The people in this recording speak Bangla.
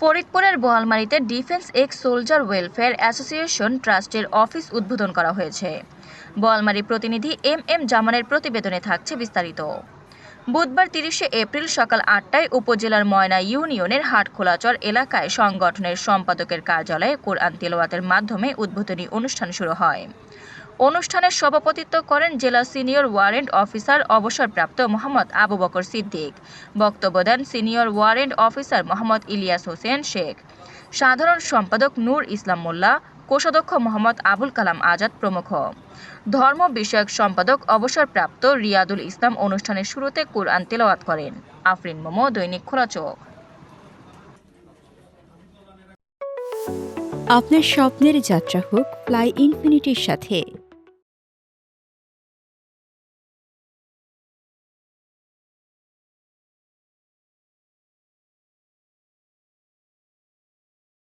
ফরিদপুরের বোয়ালমারীতে defence ex soldier welfare association ট্রাস্টের অফিস উদ্বোধন করা হয়েছে। বোয়ালমারী প্রতিনিধি এম এম জামানের প্রতিবেদনে থাকছে বিস্তারিত। বুধবার তিরিশে এপ্রিল সকাল আটটায় উপজেলার ময়না ইউনিয়নের হাটখোলাচর এলাকায় সংগঠনের সম্পাদকের কার্যালয়ে কোরআন তেলাওয়াতের মাধ্যমে উদ্বোধনী অনুষ্ঠান শুরু হয়। অনুষ্ঠানের সভাপতিত্ব করেন জেলা সিনিয়র ওয়ারেন্ট অফিসার অবসরপ্রাপ্ত মোহাম্মদ আবু বকর সিদ্দিক। বক্তব্য দেন senior warrant officer Mohammad Ilias Hossain Sheikh. সাধারণ সম্পাদক নূর ইসলাম মোল্লা, কোষাধ্যক্ষ মোহাম্মদ আবুল কালাম আজাদ প্রমুখ। ধর্ম বিষয়ক সম্পাদক অবসরপ্রাপ্ত রিয়াদুল ইসলাম অনুষ্ঠানের শুরুতে কোরআন তেলাওয়াত করেন। আফরিন মোমো, দৈনিক খোলা চোখ। আপনার স্বপ্নের যাত্রা হোক ফ্লাই ইনফিনিটির সাথে